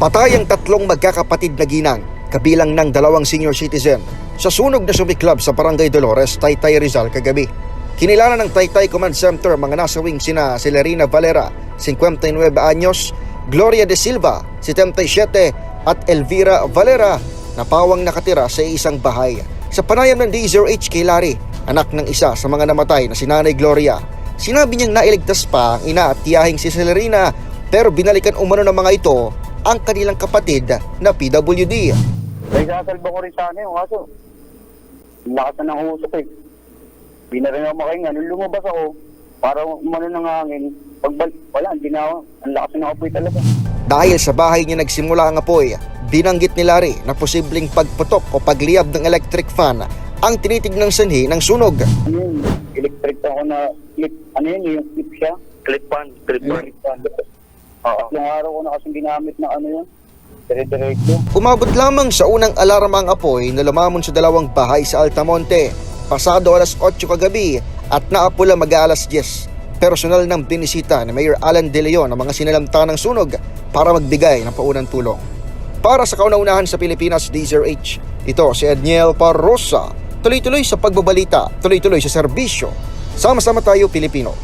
Patay ang tatlong magkakapatid na ginang, kabilang ng dalawang senior citizen, sa sunog na sumiklab sa Barangay Dolores, Taytay Rizal kagabi. Kinilala ng Taytay Command Center mga nasawing sina Celerina Valera, 59 anyos, Gloria de Silva, 77, at Elvira Valera, na pawang nakatira sa isang bahay. Sa panayam ng D0H kay Larry, anak ng isa sa mga namatay na si Nanay Gloria, sinabi niyang nailigtas pa ang ina at tiyahing si Celerina pero binalikan umano ng mga ito ang kanilang kapatid na PWD. May sasalba ko rin sana yung kaso. Lakas na ng usok eh. Hindi na rin ako makahinga. Nung lumabas ako, para umano ng hangin, pagbalik, wala, hindi na ako. Ang lakas na apoy talaga. Dahil sa bahay niya nagsimula ang apoy, binanggit ni Larry na posibleng pagputok o pagliyab ng electric fan ang tinitignang sanhi ng sunog. Ano yun? Electric ako na clip. Ano yun? Yung clip siya? Clip fan. Clip fan. Clip fan. Oo. Yung araw ko na kasing ginamit na ano yun? Dire-diretso. Umabot lamang sa unang alarma ang apoy na lumamon sa dalawang bahay sa Altamonte. Pasado alas 8 kagabi at naapula mag-aalas 10. Personal ng binisita ni Mayor Alan De Leon ang mga sinalamta ng sunog para magbigay ng paunang tulong. Para sa kauna-unahan sa Pilipinas, D0H, ito si Edniel Parrosa. Tuloy-tuloy sa pagbabalita, tuloy-tuloy sa serbisyo. Sama-sama tayo Pilipino.